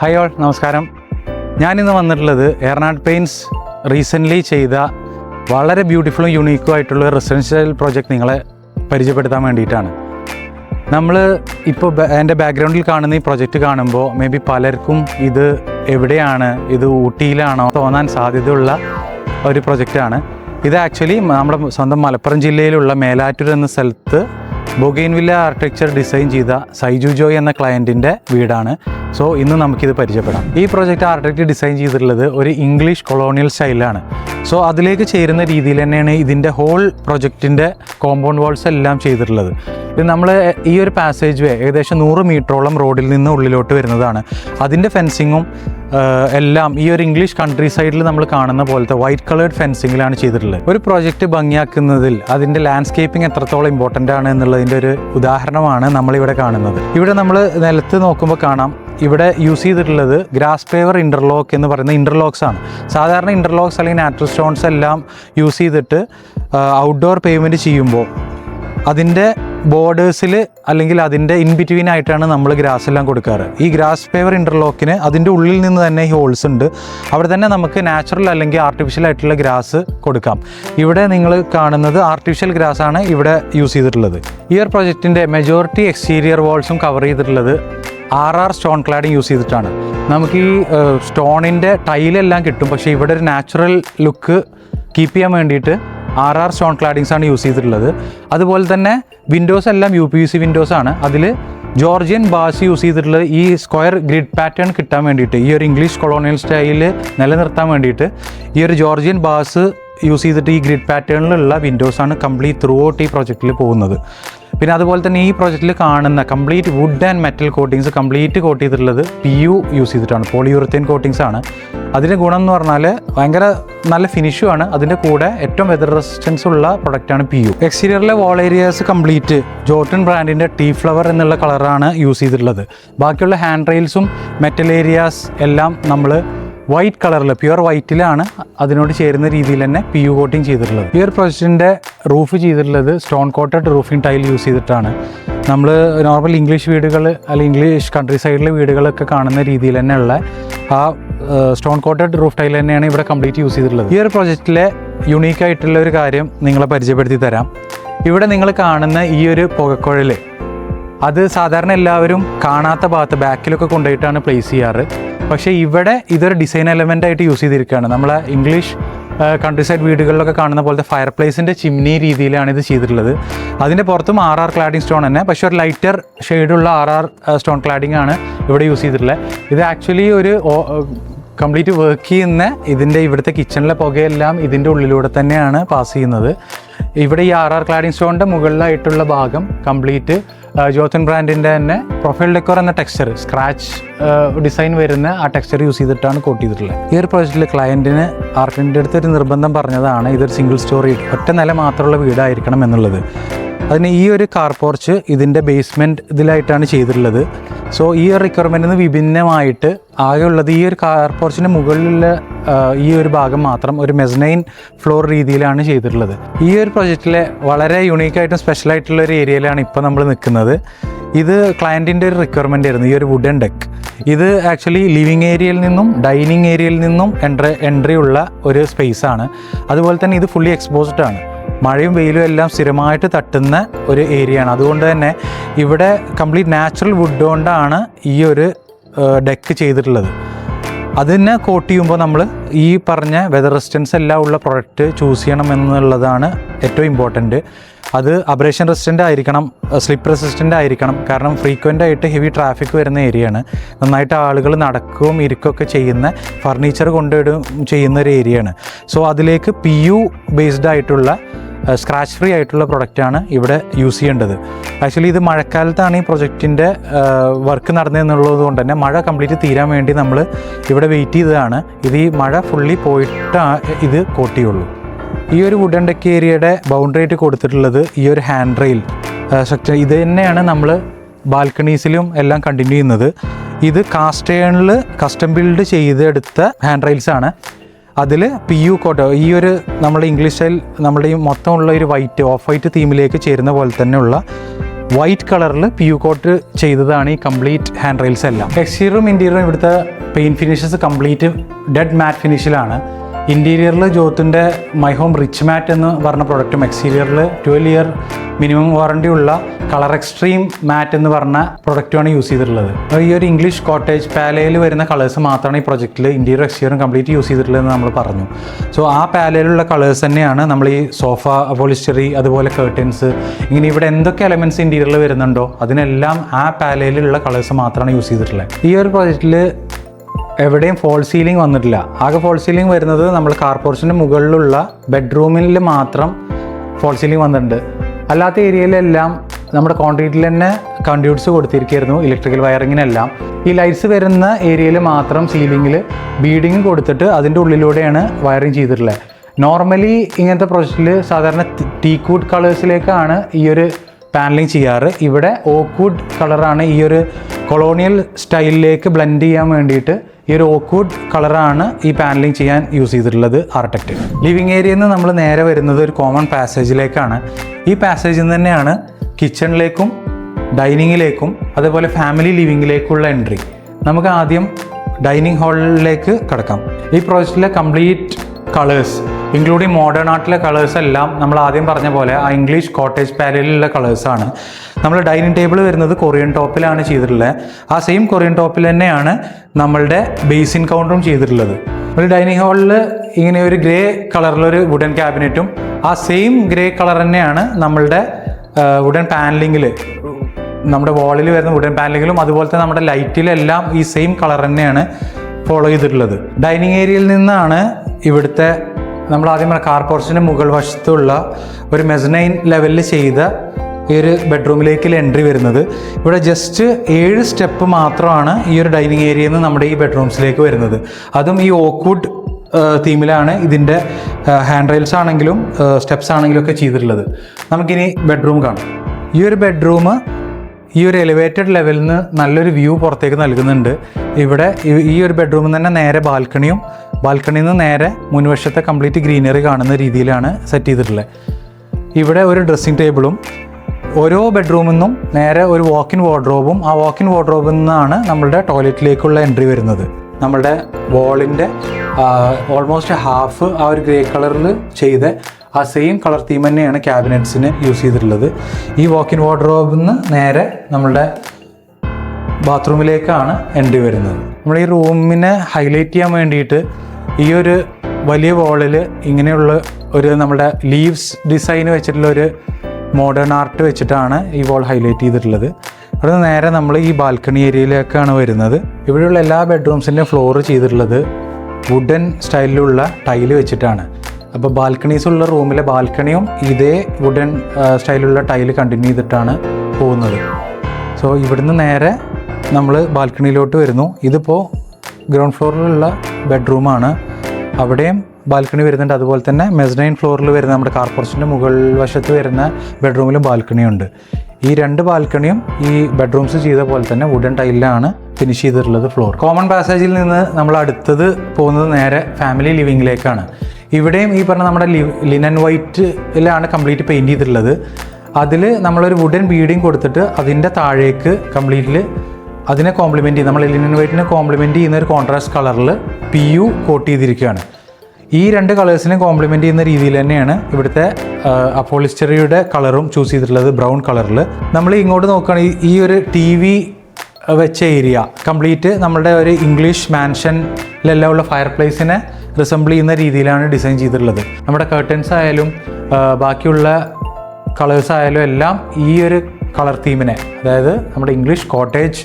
Hi all നമസ്കാരം. ഞാനിന്ന് വന്നിട്ടുള്ളത് എറണാട് പെയിൻസ് റീസെന്റ്ലി ചെയ്ത വളരെ ബ്യൂട്ടിഫുള്ളും യുണീക്കും ആയിട്ടുള്ള റെസിഡൻഷ്യൽ പ്രോജക്റ്റ് നിങ്ങളെ പരിചയപ്പെടുത്താൻ വേണ്ടിയിട്ടാണ്. നമ്മൾ ഇപ്പോൾ എന്റെ ബാക്ക്ഗ്രൗണ്ടിൽ കാണുന്ന ഈ പ്രൊജക്റ്റ് കാണുമ്പോൾ മേ ബി പലർക്കും ഇത് എവിടെയാണ് ഇത് ഊട്ടിയിലാണോ തോന്നാൻ സാധ്യതയുള്ള ഒരു പ്രൊജക്റ്റാണ് ഇത് ആക്ച്വലി നമ്മുടെ സ്വന്തം മലപ്പുറം ജില്ലയിലുള്ള മേലാറ്റൂർ എന്ന സ്ഥലത്ത് ബൊഗെയിൻവില്ല ആർക്കിടെക്ചർ ഡിസൈൻ ചെയ്ത സൈജു ജോയ് എന്ന ക്ലയന്റിന്റെ വീടാണ്. സോ ഇന്ന് നമുക്കിത് പരിചയപ്പെടാം. ഈ പ്രോജക്റ്റ് ആർക്കിടെക്ട് ഡിസൈൻ ചെയ്തിട്ടുള്ളത് ഒരു ഇംഗ്ലീഷ് കൊളോണിയൽ സ്റ്റൈലാണ് സോ അതിലേക്ക് ചേരുന്ന രീതിയിൽ തന്നെയാണ് ഇതിന്റെ ഹോൾ പ്രൊജക്റ്റിന്റെ കോമ്പൗണ്ട് വാൾസ് എല്ലാം ചെയ്തിട്ടുള്ളത്. ഇത് നമ്മൾ ഈ ഒരു പാസേജ് വേ ഏകദേശം നൂറ് മീറ്ററോളം റോഡിൽ നിന്ന് ഉള്ളിലോട്ട് വരുന്നതാണ്. അതിന്റെ ഫെൻസിങ്ങും എല്ലാം ഈ ഒരു ഇംഗ്ലീഷ് കൺട്രി സൈഡിൽ നമ്മൾ കാണുന്ന പോലത്തെ വൈറ്റ് കളേർഡ് ഫെൻസിങ്ങിലാണ് ചെയ്തിട്ടുള്ളത്. ഒരു പ്രോജക്റ്റ് ഭംഗിയാക്കുന്നതിൽ അതിന്റെ ലാൻഡ്സ്കേപ്പിംഗ് എത്രത്തോളം ഇമ്പോർട്ടന്റ് ആണ് എന്നുള്ളതിന്റെ ഒരു ഉദാഹരണമാണ് നമ്മളിവിടെ കാണുന്നത്. ഇവിടെ നമ്മൾ നിലത്ത് നോക്കുമ്പോൾ കാണാം. ഇവിടെ യൂസ് ചെയ്തിട്ടുള്ളത് ഗ്രാസ് പേവർ ഇന്റർലോക്ക് എന്ന് പറയുന്ന ഇന്റർലോക്സ് ആണ്. സാധാരണ ഇന്റർലോക്സ് അല്ലെങ്കിൽ നാച്ചുറൽ സ്റ്റോൺസ് എല്ലാം യൂസ് ചെയ്തിട്ട് ഔട്ട്ഡോർ പേയ്മെന്റ് ചെയ്യുമ്പോൾ അതിന്റെ ബോർഡേഴ്സിൽ അല്ലെങ്കിൽ അതിന്റെ ഇൻ ബിറ്റ്വീൻ ആയിട്ടാണ് നമ്മൾ ഗ്രാസ് എല്ലാം കൊടുക്കാറ്. ഈ ഗ്രാസ് പേവർ ഇന്റർലോക്കിന് അതിന്റെ ഉള്ളിൽ നിന്ന് തന്നെ ഈ ഹോൾസ് ഉണ്ട്. അവിടെ തന്നെ നമുക്ക് നാച്ചുറൽ അല്ലെങ്കിൽ ആർട്ടിഫിഷ്യൽ ആയിട്ടുള്ള ഗ്രാസ് കൊടുക്കാം. ഇവിടെ നിങ്ങൾ കാണുന്നത് ആർട്ടിഫിഷ്യൽ ഗ്രാസ് ആണ് ഇവിടെ യൂസ് ചെയ്തിട്ടുള്ളത്. ഈ ഒരു പ്രൊജക്റ്റിന്റെ മെജോറിറ്റി എക്സ്റ്റീരിയർ വാൾസും കവർ ചെയ്തിട്ടുള്ളത് R R stone cladding use ചെയ്തിട്ടാണ്. നമുക്ക് ഈ സ്റ്റോണിന്റെ ടൈലെല്ലാം കിട്ടും. പക്ഷേ ഇവിടെ ഒരു നാച്ചുറൽ ലുക്ക് കീപ്പ് ചെയ്യാൻ വേണ്ടിയിട്ട് ആർ ആർ സ്റ്റോൺ ക്ലാഡിങ്സ് ആണ് യൂസ് ചെയ്തിട്ടുള്ളത്. അതുപോലെ തന്നെ വിൻഡോസ് എല്ലാം U P V C windows ആണ്. അതിൽ ജോർജിയൻ ബാസ് യൂസ് ചെയ്തിട്ടുള്ളത് ഈ സ്ക്വയർ ഗ്രിഡ് പാറ്റേൺ കിട്ടാൻ വേണ്ടിയിട്ട് ഈ ഒരു ഇംഗ്ലീഷ് കൊളോണിയൽ സ്റ്റൈലിൽ നിലനിർത്താൻ വേണ്ടിയിട്ട് ഈ ഒരു ജോർജിയൻ ബാസ് യൂസ് ചെയ്തിട്ട് ഈ ഗ്രിഡ് പാറ്റേണിലുള്ള വിൻഡോസ് ആണ് കംപ്ലീറ്റ് ത്രൂ ഔട്ട് ഈ പ്രൊജക്റ്റിൽ പോകുന്നത്. പിന്നെ അതുപോലെ തന്നെ ഈ പ്രൊജക്റ്റിൽ കാണുന്ന complete wood and metal coatings complete coat ചെയ്തിട്ടുള്ളത് പി യു യൂസ് ചെയ്തിട്ടാണ് പോളിയൂറത്തേൻ കോട്ടിങ്സ് ആണ്. അതിന്റെ ഗുണം എന്ന് പറഞ്ഞാൽ ഭയങ്കര നല്ല ഫിനിഷും ആണ്. അതിന്റെ കൂടെ ഏറ്റവും വെതർ റെസിസ്റ്റൻസ് ഉള്ള പ്രൊഡക്റ്റാണ് പി യു എക്സ്റ്റീരിയറിലെ വാൾ ഏരിയാസ് കംപ്ലീറ്റ് ജോട്ടൺ ബ്രാൻഡിന്റെ ടീ ഫ്ലവർ എന്നുള്ള കളറാണ് യൂസ് ചെയ്തിട്ടുള്ളത്. ബാക്കിയുള്ള ഹാൻഡ് റെയിൽസും മെറ്റൽ ഏരിയാസ് എല്ലാം നമ്മൾ വൈറ്റ് കളറിൽ പ്യുവർ വൈറ്റിലാണ് അതിനോട് ചേരുന്ന രീതിയിൽ തന്നെ പി യു കോട്ടിങ് ചെയ്തിട്ടുള്ളത്. ഈ ഒരു പ്രൊജക്റ്റിന്റെ റൂഫ് ചെയ്തിട്ടുള്ളത് stone coated roofing tile use ചെയ്തിട്ടാണ്. നമ്മൾ നോർമൽ ഇംഗ്ലീഷ് വീടുകൾ അല്ലെങ്കിൽ ഇംഗ്ലീഷ് കൺട്രി സൈഡിലെ വീടുകളൊക്കെ കാണുന്ന രീതിയിൽ തന്നെയുള്ള ആ സ്റ്റോൺ കോട്ടഡ് റൂഫ് ടൈൽ തന്നെയാണ് ഇവിടെ കംപ്ലീറ്റ് യൂസ് ചെയ്തിട്ടുള്ളത്. ഈ ഒരു പ്രൊജക്റ്റിലെ യുണീക്ക് ആയിട്ടുള്ള ഒരു കാര്യം നിങ്ങളെ പരിചയപ്പെടുത്തി തരാം. ഇവിടെ നിങ്ങൾ കാണുന്ന ഈ ഒരു പുകക്കുഴൽ അത് സാധാരണ എല്ലാവരും കാണാത്ത ഭാഗത്ത് ബാക്കിലൊക്കെ കൊണ്ടുപോയിട്ടാണ് പ്ലേസ് ചെയ്യാറ്. പക്ഷേ ഇവിടെ ഇതൊരു ഡിസൈൻ എലമെന്റ് ആയിട്ട് യൂസ് ചെയ്തിരിക്കുകയാണ്. നമ്മളെ ഇംഗ്ലീഷ് കൺട്രി സൈഡ് വീടുകളിലൊക്കെ കാണുന്ന പോലത്തെ ഫയർ പ്ലേസിന്റെ ചിമ്നി രീതിയിലാണ് ഇത് ചെയ്തിട്ടുള്ളത്. അതിന്റെ പുറത്തും ആർ ആർ ക്ലാഡിംഗ് സ്റ്റോൺ തന്നെ. പക്ഷേ ഒരു ലൈറ്റർ ഷെയ്ഡുള്ള ആർ ആർ സ്റ്റോൺ ക്ലാഡിംഗ് ആണ് ഇവിടെ യൂസ് ചെയ്തിട്ടുള്ളത്. ഇത് ആക്ച്വലി ഒരു കംപ്ലീറ്റ് വർക്ക് ചെയ്യുന്ന ഇതിന്റെ ഇവിടുത്തെ കിച്ചണിലെ പുകയെല്ലാം ഇതിന്റെ ഉള്ളിലൂടെ തന്നെയാണ് പാസ് ചെയ്യുന്നത്. ഇവിടെ ഈ ആർ ആർ ക്ലാഡിംഗ് സ്റ്റോണിന്റെ മുകളിലായിട്ടുള്ള ഭാഗം കംപ്ലീറ്റ് ജോത്തൻ ബ്രാൻഡിന്റെ തന്നെ പ്രൊഫൈൽ ഡെക്കോർ എന്ന ടെക്സ്ചർ സ്ക്രാച്ച് ഡിസൈൻ വരുന്ന ആ ടെക്സ്ചർ യൂസ് ചെയ്തിട്ടാണ് കോട്ട് ചെയ്തിട്ടുള്ളത്. ഈ ഒരു പ്രോജക്റ്റിൽ ക്ലയന്റിന് ആർട്ടിന്റെ അടുത്ത് ഒരു നിർബന്ധം പറഞ്ഞതാണ് ഇതൊരു സിംഗിൾ സ്റ്റോറി ഒറ്റ നില മാത്രമുള്ള വീടായിരിക്കണം എന്നുള്ളത്. അതിന് ഈ ഒരു കാർ പോർച്ച് ഇതിന്റെ ബേസ്മെന്റ് ഇതിലായിട്ടാണ് ചെയ്തിട്ടുള്ളത്. സോ ഈ ഒരു റിക്വയർമെന്റിൽ നിന്ന് വിഭിന്നമായിട്ട് ആകെയുള്ളത് ഈ ഒരു കാർ പോർച്ചിന്റെ മുകളിലുള്ള ഈ ഒരു ഭാഗം മാത്രം ഒരു മെസ്നൈൻ ഫ്ലോർ രീതിയിലാണ് ചെയ്തിട്ടുള്ളത്. ഈ ഒരു പ്രൊജക്റ്റിലെ വളരെ യുണീക്കായിട്ടും സ്പെഷ്യലായിട്ടുള്ള ഒരു ഏരിയയിലാണ് ഇപ്പോൾ നമ്മൾ നിൽക്കുന്നത്. ഇത് ക്ലയന്റിന്റെ ഒരു റിക്വയർമെന്റ് ആയിരുന്നു ഈ ഒരു വുഡൻ ഡെക്ക് ഇത് ആക്ച്വലി ലിവിങ് ഏരിയയിൽ നിന്നും ഡൈനിങ് ഏരിയയിൽ നിന്നും എൻട്രി എൻട്രി ഉള്ള ഒരു സ്പേസ് ആണ്. അതുപോലെ തന്നെ ഇത് ഫുള്ളി എക്സ്പോസ്ഡ് ആണ്. മഴയും വെയിലും എല്ലാം സ്ഥിരമായിട്ട് തട്ടുന്ന ഒരു ഏരിയയാണ്. അതുകൊണ്ട് തന്നെ ഇവിടെ കംപ്ലീറ്റ് നാച്ചുറൽ വുഡ് കൊണ്ടാണ് ഈ ഒരു ഡെക്ക് ചെയ്തിട്ടുള്ളത്. അതിനെ കോട്ട് ചെയ്യുമ്പോൾ നമ്മൾ ഈ പറഞ്ഞ വെതർ റെസിസ്റ്റൻസ് എല്ലാം ഉള്ള പ്രൊഡക്റ്റ് ചൂസ് ചെയ്യണം എന്നുള്ളതാണ് ഏറ്റവും ഇമ്പോർട്ടന്റ് അത് അബ്രേഷൻ റെസിസ്റ്റന്റ് ആയിരിക്കണം സ്ലിപ്പ് റെസിസ്റ്റന്റ് ആയിരിക്കണം. കാരണം ഫ്രീക്വന്റ് ആയിട്ട് ഹെവി ട്രാഫിക് വരുന്ന ഏരിയയാണ്. നന്നായിട്ട് ആളുകൾ നടക്കുകയും ഇരിക്കുകയൊക്കെ ചെയ്യുന്ന ഫർണിച്ചർ കൊണ്ടുവിടും ചെയ്യുന്ന ഒരു ഏരിയയാണ്. സോ അതിലേക്ക് പി യു ബേസ്ഡ് ആയിട്ടുള്ള സ്ക്രാച്ച് ഫ്രീ ആയിട്ടുള്ള പ്രൊഡക്റ്റാണ് ഇവിടെ യൂസ് ചെയ്യേണ്ടത്. ആക്ച്വലി ഇത് മഴക്കാലത്താണ് ഈ പ്രൊജക്റ്റിന്റെ വർക്ക് നടന്നതെന്നുള്ളത് കൊണ്ട് തന്നെ മഴ കംപ്ലീറ്റ് തീരാൻ വേണ്ടി നമ്മൾ ഇവിടെ വെയിറ്റ് ചെയ്തതാണ്. ഇത് ഈ മഴ ഫുള്ളി പോയിട്ടാ ഇത് കോട്ടിയുള്ളൂ. ഈ ഒരു വുഡൻ ഡെക്ക് ഏരിയയുടെ ബൗണ്ടറി ആയിട്ട് കൊടുത്തിട്ടുള്ളത് ഈ ഒരു ഹാൻഡ് റെയിൽ സ്ട്രക്ചർ ഇത് തന്നെയാണ് നമ്മൾ ബാൽക്കണീസിലും എല്ലാം കണ്ടിന്യൂ ചെയ്യുന്നത്. ഇത് കാസ്റ്റേണിൽ കസ്റ്റം ബിൽഡ് ചെയ്തെടുത്ത ഹാൻഡ് റെയിൽസ് ആണ്. അതിൽ പി യു കോട്ടോ ഈ ഒരു നമ്മുടെ ഇംഗ്ലീഷ് സ്റ്റൈൽ നമ്മുടെ ഈ മൊത്തമുള്ള ഒരു വൈറ്റ് ഓഫ് വൈറ്റ് തീമിലേക്ക് ചേരുന്ന പോലെ തന്നെയുള്ള വൈറ്റ് കളറിൽ പി യു കോട്ട് ചെയ്തതാണ് ഈ കംപ്ലീറ്റ് ഹാൻഡ് റെയിൽസ് എല്ലാം. എക്സ്റ്റീരിയറും ഇന്റീരിയറും ഇവിടുത്തെ paint finishes complete dead matt ഫിനിഷിലാണ് ഇന്റീരിയറിൽ ജോത്തിന്റെ മൈ ഹോം റിച്ച് മാറ്റ് എന്ന് പറഞ്ഞ പ്രൊഡക്റ്റും എക്സ്റ്റീരിയറിൽ ട്വൽവ് ഇയർ മിനിമം വാറണ്ടി ഉള്ള കളർ എക്സ്ട്രീം മാറ്റ് എന്ന് പറഞ്ഞ പ്രൊഡക്റ്റുമാണ് യൂസ് ചെയ്തിട്ടുള്ളത്. ഈ ഒരു ഇംഗ്ലീഷ് കോട്ടേജ് പാലയിൽ വരുന്ന കളേഴ്സ് മാത്രമാണ് ഈ പ്രൊജക്റ്റിൽ ഇന്റീരിയർ എക്സ്റ്റീരിയറും കംപ്ലീറ്റ് യൂസ് ചെയ്തിട്ടുള്ളതെന്ന് നമ്മൾ പറഞ്ഞു. സോ ആ പാലയിലുള്ള കളേഴ്സ് തന്നെയാണ് നമ്മൾ ഈ സോഫ പോളിസ്റ്ററി അതുപോലെ കേർട്ടൻസ് ഇങ്ങനെ ഇവിടെ എന്തൊക്കെ എലമെന്റ്സ് ഇന്റീരിയറിൽ വരുന്നുണ്ടോ അതിനെല്ലാം ആ പാലയിലുള്ള കളേഴ്സ് മാത്രമാണ് യൂസ് ചെയ്തിട്ടുള്ളത്. ഈ ഒരു പ്രൊജക്റ്റിൽ എവിടെയും ഫോൾ സീലിംഗ് വന്നിട്ടില്ല. ആകെ ഫോൾ സീലിംഗ് വരുന്നത് നമ്മൾ കാർ പോർഷന്റെ മുകളിലുള്ള ബെഡ്റൂമിൽ മാത്രം ഫോൾ സീലിംഗ് വന്നിട്ടുണ്ട്. അല്ലാത്ത ഏരിയയിലെല്ലാം നമ്മുടെ കോൺക്രീറ്റിൽ തന്നെ കണ്ടിയൂട്ട്സ് കൊടുത്തിരിക്കുകയായിരുന്നു ഇലക്ട്രിക്കൽ വയറിങ്ങിനെല്ലാം ഈ ലൈറ്റ്സ് വരുന്ന ഏരിയയിൽ മാത്രം സീലിങ്ങിൽ ബീഡിങ് കൊടുത്തിട്ട് അതിന്റെ ഉള്ളിലൂടെയാണ് വയറിങ് ചെയ്തിട്ടുള്ളത്. നോർമലി ഇങ്ങനത്തെ പ്രൊജക്റ്റിൽ സാധാരണ ടീക്കൂട്ട് കളേഴ്സിലേക്കാണ് ഈ ഒരു പാനലിങ് ചെയ്യാറ്. ഇവിടെ ഓക്വുഡ് കളറാണ് ഈ ഒരു കൊളോണിയൽ സ്റ്റൈലിലേക്ക് ബ്ലെൻഡ് ചെയ്യാൻ വേണ്ടിയിട്ട് ഈ ഒരു ഓക്വുഡ് കളറാണ് ഈ പാനലിങ് ചെയ്യാൻ യൂസ് ചെയ്തിട്ടുള്ളത് ആർട്ടക്റ്റ് ലിവിങ് ഏരിയയിൽ നിന്ന് നമ്മൾ നേരെ വരുന്നത് ഒരു കോമൺ പാസേജിലേക്കാണ് ഈ പാസേജിൽ നിന്ന് തന്നെയാണ് കിച്ചണിലേക്കും ഡൈനിങ്ങിലേക്കും അതേപോലെ ഫാമിലി ലിവിങ്ങിലേക്കുള്ള എൻട്രി നമുക്ക് ആദ്യം ഡൈനിങ് ഹാളിലേക്ക് കടക്കാം. ഈ പ്രോജക്റ്റിലെ കംപ്ലീറ്റ് കളേഴ്സ് ഇൻക്ലൂഡിങ് മോഡേൺ ആർട്ടിലെ കളേഴ്സ് എല്ലാം നമ്മൾ ആദ്യം പറഞ്ഞ പോലെ ആ ഇംഗ്ലീഷ് കോട്ടേജ് പാലിലുള്ള കളേഴ്സാണ് നമ്മൾ ഡൈനിങ് ടേബിൾ വരുന്നത് കൊറിയൻ ടോപ്പിലാണ് ചെയ്തിട്ടുള്ളത് ആ സെയിം കൊറിയൻ ടോപ്പിൽ തന്നെയാണ് നമ്മളുടെ ബേസിൻ കൗണ്ടറും ചെയ്തിട്ടുള്ളത്. ഒരു ഡൈനിങ് ഹാളിൽ ഇങ്ങനെ ഒരു ഗ്രേ കളറിലൊരു വുഡൻ ക്യാബിനറ്റും ആ സെയിം ഗ്രേ കളർ തന്നെയാണ് നമ്മളുടെ വുഡൻ പാനലിങ്ങിൽ നമ്മുടെ വാളിൽ വരുന്ന വുഡൻ പാനലിങ്ങിലും അതുപോലെ തന്നെ നമ്മുടെ ലൈറ്റിലെല്ലാം ഈ സെയിം കളർ തന്നെയാണ് ഫോളോ ചെയ്തിട്ടുള്ളത്. ഡൈനിങ് ഏരിയയിൽ നിന്നാണ് ഇവിടുത്തെ നമ്മൾ ആദ്യം കാർ പോർഷന്റെ മുകൾ വശത്തുള്ള ഒരു മെസനൈൻ ലെവലിൽ ചെയ്ത ഈ ഒരു ബെഡ്റൂമിലേക്ക് എൻട്രി വരുന്നത്. ഇവിടെ ജസ്റ്റ് ഏഴ് സ്റ്റെപ്പ് മാത്രമാണ് ഈ ഒരു ഡൈനിങ് ഏരിയയിൽ നിന്ന് നമ്മുടെ ഈ ബെഡ്റൂംസിലേക്ക് വരുന്നത്. അതും ഈ ഓക്വുഡ് തീമിലാണ് ഇതിന്റെ ഹാൻഡ് റെയിൽസ് ആണെങ്കിലും സ്റ്റെപ്സ് ആണെങ്കിലും ഒക്കെ ചെയ്തിട്ടുള്ളത്. നമുക്കിനി ബെഡ്റൂം കാണാം. ഈ ഒരു ബെഡ്റൂം ഈ ഒരു എലിവേറ്റഡ് ലെവലിൽ നിന്ന് നല്ലൊരു വ്യൂ പുറത്തേക്ക് നൽകുന്നുണ്ട്. ഇവിടെ ഈ- ഒരു ബെഡ്റൂമിൽ തന്നെ നേരെ ബാൽക്കണിയും ബാൽക്കണിയിൽ നിന്ന് നേരെ മുൻവശത്തെ കംപ്ലീറ്റ് ഗ്രീനറി കാണുന്ന രീതിയിലാണ് സെറ്റ് ചെയ്തിട്ടുള്ളത്. ഇവിടെ ഒരു ഡ്രസ്സിംഗ് ടേബിളും ഓരോ ബെഡ്റൂമിൽ നിന്നും നേരെ ഒരു വാക്കിൻ വാർഡ്രോബും ആ വാക്കിൻ വാർഡ്രോബിൽ നിന്നാണ് നമ്മളുടെ ടോയ്ലറ്റിലേക്കുള്ള എൻട്രി വരുന്നത്. നമ്മളുടെ വാളിന്റെ ഓൾമോസ്റ്റ് ഹാഫ് ആ ഒരു ഗ്രേ കളറിൽ ചെയ്ത് ആ സെയിം കളർ തീം തന്നെയാണ് ക്യാബിനറ്റ്സിന് യൂസ് ചെയ്തിട്ടുള്ളത്. ഈ വാക്കിൻ വാർഡ്രോബിൽ നിന്ന് നേരെ നമ്മളുടെ ബാത്റൂമിലേക്കാണ് എൻട്രി വരുന്നത്. നമ്മൾ ഈ റൂമിനെ ഹൈലൈറ്റ് ചെയ്യാൻ വേണ്ടിയിട്ട് ഈ ഒരു വലിയ വോളിൽ ഇങ്ങനെയുള്ള ഒരു നമ്മുടെ ലീവ്സ് ഡിസൈൻ വെച്ചിട്ടുള്ള ഒരു മോഡേൺ ആർട്ട് വെച്ചിട്ടാണ് ഈ വോൾ ഹൈലൈറ്റ് ചെയ്തിട്ടുള്ളത്. അവിടെ നേരെ നമ്മൾ ഈ ബാൽക്കണി ഏരിയയിലേക്കാണ് വരുന്നത്. ഇവിടെയുള്ള എല്ലാ ബെഡ്റൂംസിന്റെയും ഫ്ലോർ ചെയ്തിട്ടുള്ളത് വുഡൻ സ്റ്റൈലിലുള്ള ടൈൽ വെച്ചിട്ടാണ്. അപ്പോൾ ബാൽക്കണീസ് ഉള്ള റൂമിലെ ബാൽക്കണിയും ഇതേ വുഡൻ സ്റ്റൈലുള്ള ടൈൽ കണ്ടിന്യൂ ചെയ്തിട്ടാണ് പോകുന്നത്. സോ ഇവിടുന്ന് നേരെ നമ്മൾ ബാൽക്കണിയിലോട്ട് വരുന്നു. ഇതിപ്പോൾ ഗ്രൗണ്ട് ഫ്ലോറിലുള്ള ബെഡ്റൂമാണ് അവിടെയും ബാൽക്കണി വരുന്നുണ്ട്. അതുപോലെ തന്നെ മെസ്നൈൻ ഫ്ലോറിൽ വരുന്ന നമ്മുടെ കാർപ്പറസിന്റെ മുകൾ വശത്ത് വരുന്ന ബെഡ്റൂമിലും ബാൽക്കണിയുണ്ട്. ഈ രണ്ട് ബാൽക്കണിയും ഈ ബെഡ്റൂംസ് ചെയ്ത പോലെ തന്നെ വുഡൻ ടൈലിലാണ് ഫിനിഷ് ചെയ്തിട്ടുള്ളത് ഫ്ലോർ കോമൺ പാസേജിൽ നിന്ന് നമ്മൾ അടുത്തത് പോകുന്നത് നേരെ ഫാമിലി ലിവിങ്ങിലേക്കാണ് ഇവിടെയും ഈ പറഞ്ഞ നമ്മുടെ ലിനൻ വൈറ്റിലാണ് കംപ്ലീറ്റ് പെയിന്റ് ചെയ്തിട്ടുള്ളത്. അതിൽ നമ്മളൊരു വുഡൻ ബീഡിങ് കൊടുത്തിട്ട് അതിന്റെ താഴേക്ക് കംപ്ലീറ്റ്ലി അതിനെ കോംപ്ലിമെന്റ് ചെയ്യും നമ്മൾ ലിനൻ വൈറ്റിനെ കോംപ്ലിമെന്റ് ചെയ്യുന്ന ഒരു കോൺട്രാസ്റ്റ് കളറിൽ പി യു കോട്ട് ചെയ്തിരിക്കുകയാണ്. ഈ രണ്ട് കളേഴ്സിനെ കോംപ്ലിമെന്റ് ചെയ്യുന്ന രീതിയിൽ തന്നെയാണ് ഇവിടുത്തെ അപ്പോളിസ്റ്ററിയുടെ കളറും ചൂസ് ചെയ്തിട്ടുള്ളത് ബ്രൗൺ കളറിൽ നമ്മൾ ഇങ്ങോട്ട് നോക്കുകയാണെങ്കിൽ ഈ ഒരു ടി വി വെച്ച ഏരിയ കംപ്ലീറ്റ് നമ്മളുടെ ഒരു ഇംഗ്ലീഷ് മാൻഷനിലെല്ലാം ഉള്ള ഫയർ പ്ലേസിനെ റിസംബിൾ ചെയ്യുന്ന രീതിയിലാണ് ഡിസൈൻ ചെയ്തിട്ടുള്ളത്. നമ്മുടെ കർട്ടൻസ് ആയാലും ബാക്കിയുള്ള കളേഴ്സ് ആയാലും എല്ലാം ഈ ഒരു കളർ തീമിനെ അതായത് നമ്മുടെ ഇംഗ്ലീഷ് കോട്ടേജ്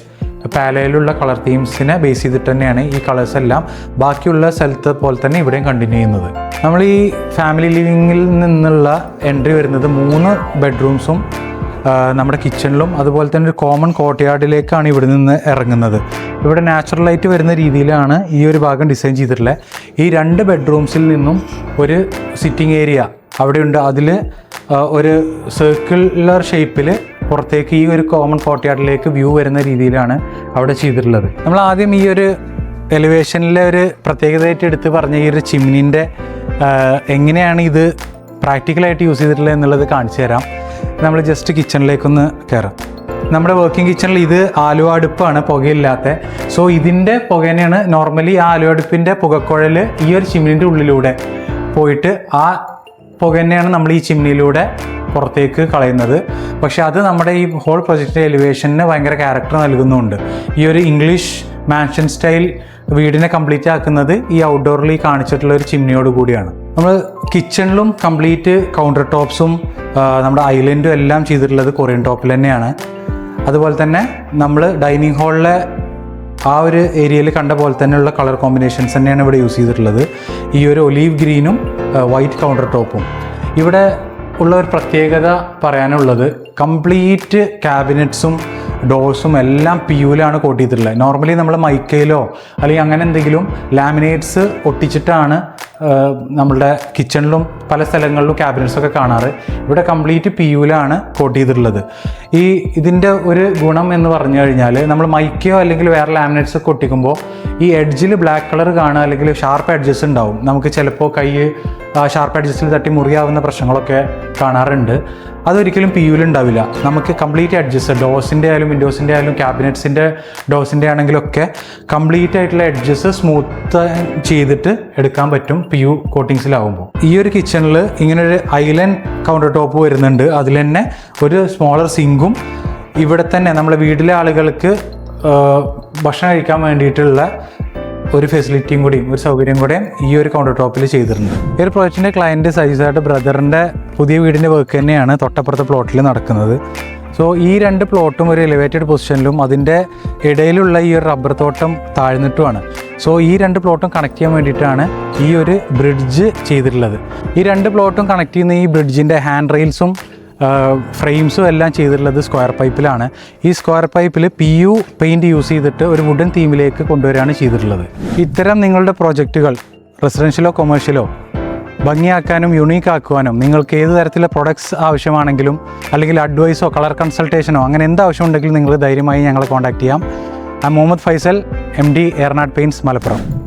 പാലയിലുള്ള കളർ തീംസിനെ ബേസ് ചെയ്തിട്ട് തന്നെയാണ് ഈ കളേഴ്സ് എല്ലാം ബാക്കിയുള്ള സ്ഥലത്ത് പോലെ തന്നെ ഇവിടെയും കണ്ടിന്യൂ ചെയ്യുന്നത്. നമ്മൾ ഈ ഫാമിലി ലിവിങ്ങിൽ നിന്നുള്ള എൻട്രി വരുന്നത് മൂന്ന് ബെഡ്റൂംസും നമ്മുടെ കിച്ചണിലും അതുപോലെ തന്നെ ഒരു കോമൺ കോട്ടയാർഡിലേക്കാണ് ഇവിടെ നിന്ന് ഇറങ്ങുന്നത്. ഇവിടെ നാച്ചുറൽ ലൈറ്റ് വരുന്ന രീതിയിലാണ് ഈ ഒരു ഭാഗം ഡിസൈൻ ചെയ്തിട്ടുള്ളത്. ഈ രണ്ട് ബെഡ്റൂംസിൽ നിന്നും ഒരു സിറ്റിംഗ് ഏരിയ അവിടെയുണ്ട് അതിൽ ഒരു സർക്കുലർ ഷേപ്പിൽ പുറത്തേക്ക് ഈ ഒരു കോമൺ കോട്ടയാർഡിലേക്ക് വ്യൂ വരുന്ന രീതിയിലാണ് അവിടെ ചെയ്തിട്ടുള്ളത്. നമ്മൾ ആദ്യം ഈ ഒരു എലിവേഷനിലെ ഒരു പ്രത്യേകതയായിട്ട് എടുത്ത് പറഞ്ഞ ഈ ഒരു ചിമ്മിനിന്റെ എങ്ങനെയാണ് ഇത് പ്രാക്ടിക്കലായിട്ട് യൂസ് ചെയ്തിട്ടുള്ളത് എന്നുള്ളത് കാണിച്ചു തരാം. നമ്മൾ ജസ്റ്റ് കിച്ചണിലേക്കൊന്ന് കയറാം നമ്മുടെ വർക്കിംഗ് കിച്ചണിൽ ഇത് ആലുവ അടുപ്പാണ് പുകയില്ലാത്ത. സോ ഇതിന്റെ പുക തന്നെയാണ് നോർമലി ആ ആലുവ അടുപ്പിന്റെ പുകക്കുഴൽ ഈ ഒരു ചിമ്മിനിന്റെ ഉള്ളിലൂടെ പോയിട്ട് ആ പുക തന്നെയാണ് നമ്മൾ ഈ ചിമ്മിനിയിലൂടെ പുറത്തേക്ക് കളയുന്നത്. പക്ഷേ അത് നമ്മുടെ ഈ ഹോൾ പ്രൊജക്റ്റിന്റെ എലിവേഷന് ഭയങ്കര ക്യാരക്ടർ നൽകുന്നുണ്ട്. ഈ ഒരു ഇംഗ്ലീഷ് മാൻഷൻ സ്റ്റൈൽ വീടിനെ കംപ്ലീറ്റ് ആക്കുന്നത് ഈ ഔട്ട്ഡോറിൽ കാണിച്ചിട്ടുള്ള ഒരു ചിമ്മിനിയോട് കൂടിയാണ്. നമ്മൾ കിച്ചണിലും കംപ്ലീറ്റ് കൗണ്ടർ ടോപ്സും നമ്മുടെ ഐലൻഡും എല്ലാം ചെയ്തിട്ടുള്ളത് കൊറിയൻ ടോപ്പിൽ തന്നെയാണ്. അതുപോലെ തന്നെ നമ്മൾ ഡൈനിങ് ഹാളിലെ ആ ഒരു ഏരിയയിൽ കണ്ട പോലെ തന്നെയുള്ള കളർ കോമ്പിനേഷൻസ് തന്നെയാണ് ഇവിടെ യൂസ് ചെയ്തിട്ടുള്ളത്. ഈ ഒരു ഒലീവ് ഗ്രീനും വൈറ്റ് കൗണ്ടർ ടോപ്പും ഇവിടെ ഉള്ള ഒരു പ്രത്യേകത പറയാനുള്ളത് കംപ്ലീറ്റ് ക്യാബിനറ്റ്സും ഡോഴ്സും എല്ലാം പിയുലാണ് കോട്ട് ചെയ്തിട്ടുള്ളത് നോർമലി നമ്മൾ മൈക്കയിലോ അല്ലെങ്കിൽ അങ്ങനെ എന്തെങ്കിലും ലാമിനേറ്റ്സ് ഒട്ടിച്ചിട്ടാണ് നമ്മളുടെ കിച്ചണിലും പല സ്ഥലങ്ങളിലും ക്യാബിനറ്റ്സൊക്കെ കാണാറ്. ഇവിടെ കംപ്ലീറ്റ് പി യുലാണ് കോട്ട് ചെയ്തിട്ടുള്ളത് ഈ ഇതിന്റെ ഒരു ഗുണം എന്ന് പറഞ്ഞു കഴിഞ്ഞാൽ നമ്മൾ മൈക്കയോ അല്ലെങ്കിൽ വേറെ ലാമിനേറ്റ്സ് ഒക്കെ ഒട്ടിക്കുമ്പോൾ ഈ എഡ്ജിൽ ബ്ലാക്ക് കളർ കാണുക അല്ലെങ്കിൽ ഷാർപ്പ് എഡ്ജസ് ഉണ്ടാവും. നമുക്ക് ചിലപ്പോൾ കൈ ഷാർപ്പ് അഡ്ജസ്റ്റിൽ തട്ടി മുറിയാവുന്ന പ്രശ്നങ്ങളൊക്കെ കാണാറുണ്ട്. അതൊരിക്കലും പി യുവിൽ ഉണ്ടാവില്ല. നമുക്ക് കംപ്ലീറ്റ് അഡ്ജസ്റ്റ് ഡോസിന്റെ ആയാലും വിൻഡോസിന്റെ ആയാലും ക്യാബിനറ്റ്സിന്റെ ഡോസിന്റെ ആണെങ്കിലൊക്കെ കംപ്ലീറ്റ് ആയിട്ടുള്ള അഡ്ജസ്റ്റ് സ്മൂത്ത് ചെയ്തിട്ട് എടുക്കാൻ പറ്റും പി യു കോട്ടിങ്സിലാവുമ്പോൾ ഈ ഒരു കിച്ചണിൽ ഇങ്ങനൊരു ഐലൻഡ് കൗണ്ടർ ടോപ്പ് വരുന്നുണ്ട്. അതിൽ തന്നെ ഒരു സ്മോളർ സിങ്കും ഇവിടെ തന്നെ നമ്മുടെ വീട്ടിലെ ആളുകൾക്ക് ഭക്ഷണം കഴിക്കാൻ വേണ്ടിയിട്ടുള്ള ഒരു ഫെസിലിറ്റിയും കൂടിയും ഒരു സൗകര്യം കൂടെയും ഈ ഒരു കൗണ്ടർ ടോപ്പിൽ ചെയ്തിട്ടുണ്ട്. ഈ ഒരു പ്രോജക്റ്റിന്റെ ക്ലയന്റ് സൈസായിട്ട് ബ്രദറിന്റെ പുതിയ വീടിന്റെ വർക്ക് തന്നെയാണ് തൊട്ടപ്പുറത്തെ പ്ലോട്ടിൽ നടക്കുന്നത്. സോ ഈ രണ്ട് പ്ലോട്ടും ഒരു എലിവേറ്റഡ് പൊസിഷനിലും അതിന്റെ ഇടയിലുള്ള ഈ ഒരു റബ്ബർ തോട്ടം താഴ്ന്നിട്ടുമാണ്. സോ ഈ രണ്ട് പ്ലോട്ടും കണക്ട് ചെയ്യാൻ വേണ്ടിയിട്ടാണ് ഈ ഒരു ബ്രിഡ്ജ് ചെയ്തിട്ടുള്ളത്. ഈ രണ്ട് പ്ലോട്ടും കണക്ട് ചെയ്യുന്ന ഈ ബ്രിഡ്ജിന്റെ ഹാൻഡ് റെയിൽസും ഫ്രെയിംസും എല്ലാം ചെയ്തിട്ടുള്ളത് സ്ക്വയർ പൈപ്പിലാണ്. ഈ സ്ക്വയർ പൈപ്പിൽ പി യു പെയിന്റ് യൂസ് ചെയ്തിട്ട് ഒരു വുഡൻ തീമിലേക്ക് കൊണ്ടുവരികയാണ് ചെയ്തിട്ടുള്ളത്. ഇത്തരം നിങ്ങളുടെ പ്രോജക്റ്റുകൾ റെസിഡൻഷ്യലോ കൊമേഴ്ഷ്യലോ ഭംഗിയാക്കാനും യുണീക്ക് ആക്കുവാനും നിങ്ങൾക്ക് ഏത് തരത്തിലുള്ള പ്രൊഡക്ട്സ് ആവശ്യമാണെങ്കിലും അല്ലെങ്കിൽ അഡ്വൈസോ കളർ കൺസൾട്ടേഷനോ അങ്ങനെ എന്ത് ആവശ്യമുണ്ടെങ്കിലും നിങ്ങൾ ധൈര്യമായി ഞങ്ങളെ കോൺടാക്ട് ചെയ്യാം. ആ Muhammad Faisal M D Ernad paints Malappuram.